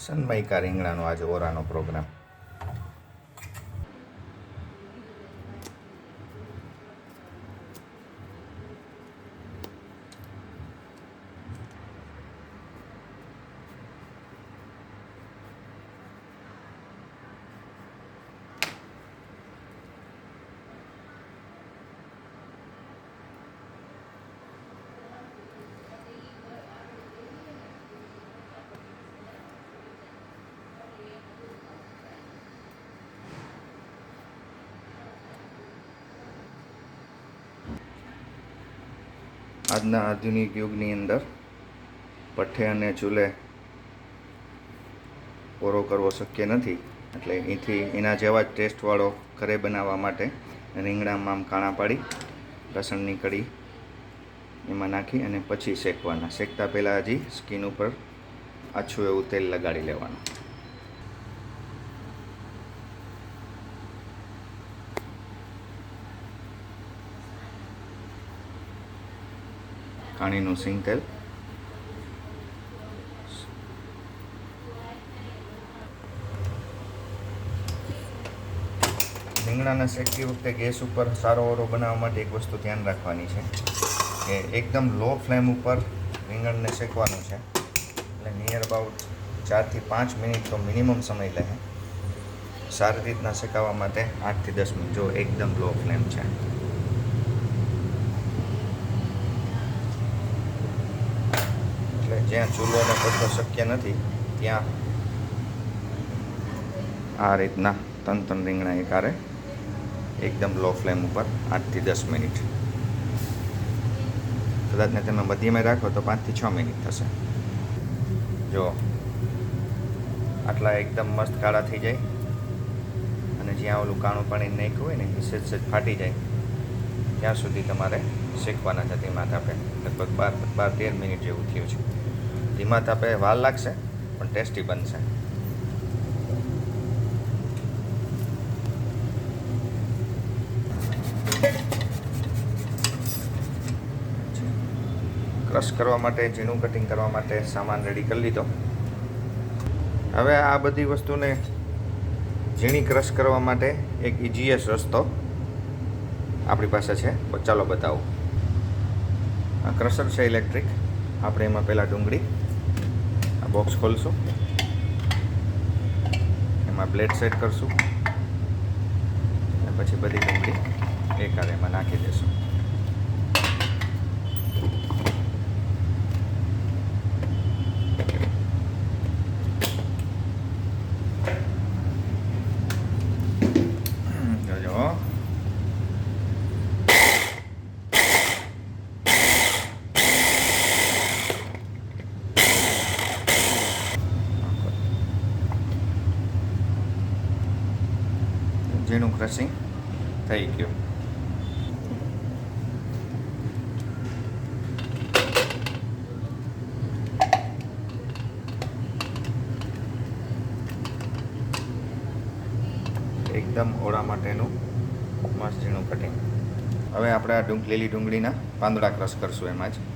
સનમાઈકા રીંગણાનો આજે ઓરાનો પ્રોગ્રામ. આજના આધુનિક યુગની અંદર પઠ્ઠે અને ચૂલે ઓરો કરવો શક્ય નથી. એટલે અહીંથી એના જેવા જ ટેસ્ટવાળો ઘરે બનાવવા માટે રીંગણામાં આમ કાણા પાડી લસણની કડી એમાં નાખી અને પછી શેકવાના. શેકતા પહેલાં હજી સ્કીન ઉપર આછું એવું તેલ લગાડી લેવાનું. કાણીનું સિંગ તેલ રીંગણાને શેકતી વખતે ગેસ ઉપર સારો ઓરો બનાવવા માટે એક વસ્તુ ધ્યાન રાખવાની છે કે એકદમ લો ફ્લેમ ઉપર રીંગણને શેકવાનું છે. એટલે નિયર અબાઉટ ચારથી પાંચ મિનિટ તો મિનિમમ સમય લે. સારી રીતના શેકાવવા માટે આઠથી દસ મિનિટ. જો એકદમ લો ફ્લેમ છે એટલે જ્યાં ચૂલો અને પથ્થર શક્ય નથી, ત્યાં આ રીતના ત્રણ ત્રણ રીંગણા એકારે એકદમ લો ફ્લેમ ઉપર આઠથી દસ મિનિટ. કદાચને તમે મધ્યમાં રાખો તો પાંચથી છ મિનિટ થશે. જો, આટલા એકદમ મસ્ત કાળા થઈ જાય અને જ્યાં ઓલું કાણું પાણી નાખ્યું હોય ને, એ સેજ સેજ ફાટી જાય, ત્યાં સુધી તમારે શેકવાના છે તે માથા પે. લગભગ બાર બાર તેર મિનિટ જેવું થયું છે. ધીમા તાપે વાર લાગશે, પણ ટેસ્ટી બનશે. ક્રશ કરવા માટે, ઝીણું કટિંગ કરવા માટે સામાન રેડી કરી લીધો. હવે આ બધી વસ્તુને ઝીણી ક્રશ કરવા માટે એક ઇજીએસ રસ્તો આપણી પાસે છે. ચાલો બતાવું. આ ક્રશર છે ઇલેક્ટ્રિક આપણે એમાં પહેલાં ડુંગળી બોક્સ ખોલશું. એમાં બ્લેડ સેટ કરશું. અને પછી બધી ડુંગળી એકાદ એમાં નાખી દઈશું ક્રશિંગ થઈ ગયું એકદમ ઓળા માટેનું મસ્ત ઝીણું કટિંગ હવે આપણે આ લીલી ડુંગળીના પાંદડા ક્રશ કરશું એમાં જ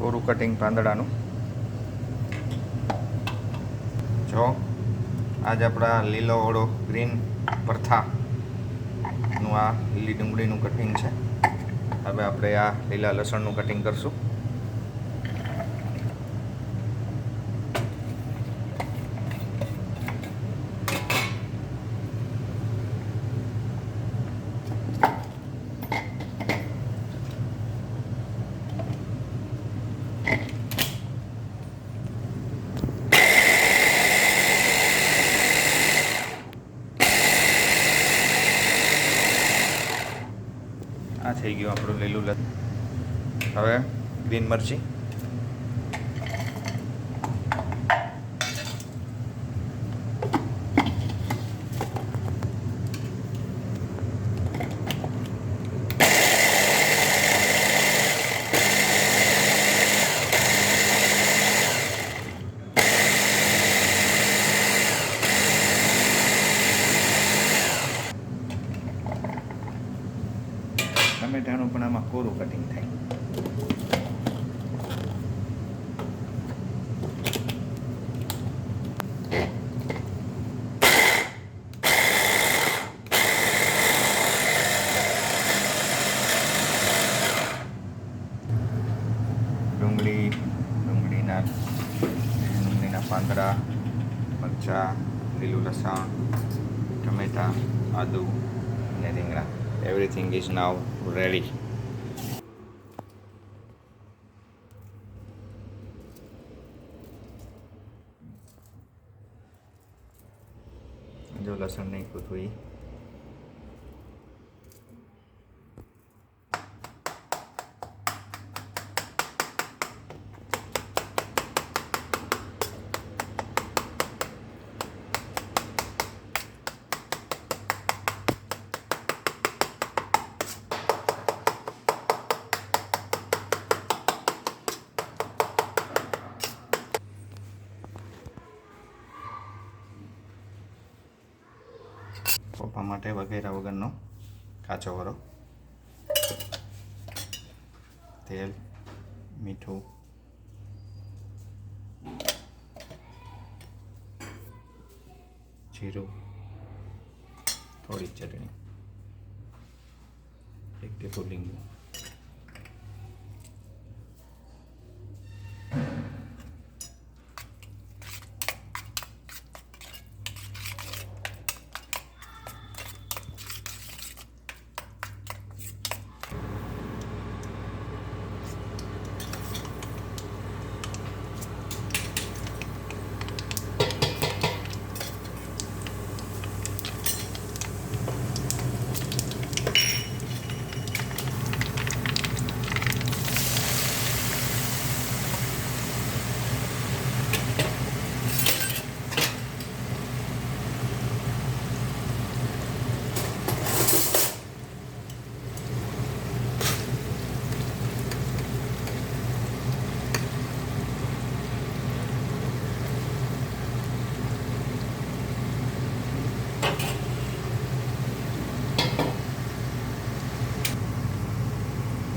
કોરું કટિંગ પાંદડાનું. જો, આજ આપણા લીલો ઓળો ગ્રીન પરથાનું આ લીલી ડુંગળીનું કટિંગ છે. હવે આપણે આ લીલા લસણનું કટિંગ કરશું. થઈ ગયું આપણું લીલું લત. હવે ગ્રીન મરચી. ટામેટાનું પણ આમાં કોરું કટિંગ થાય. ડુંગળી, ડુંગળીના ડુંગળીના પાંદડા, મરચાં, લીલું લસણ, ટમેટા, આદુ અને રીંગણા. everything is now ready. जो लहसुन नहीं कुछ हुई પપ્પા માટે વગેરે વગરનો કાચો વરો. તેલ મીઠું. જીરું. થોડી ચટણી. એક ટીપું લીંબુ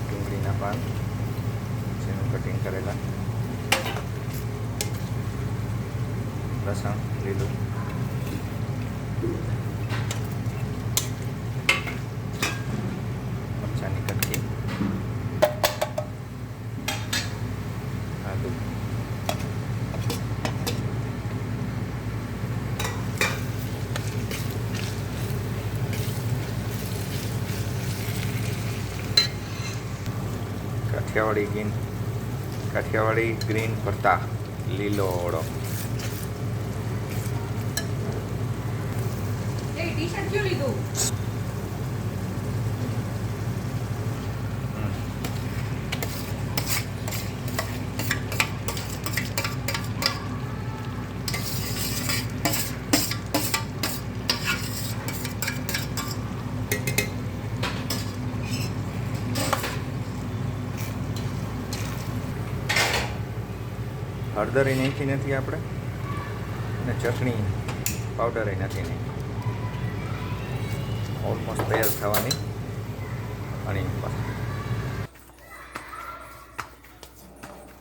ડુંગળીના પાન જેનું કટિંગ કરેલા લસણ લીલું મરચાંની કટકી આદુ કાઠિયાવાડી ગ્રીન કાઠિયાવાડી ગ્રીન ભરતા લીલો ઓળો ટી ક્યું લીધું? હળદર એ નાખી નથી આપણે અને ચટણી પાવડર એ નથી નાખી. ઓલમોસ્ટ તૈયાર થવાની. આની ઉપર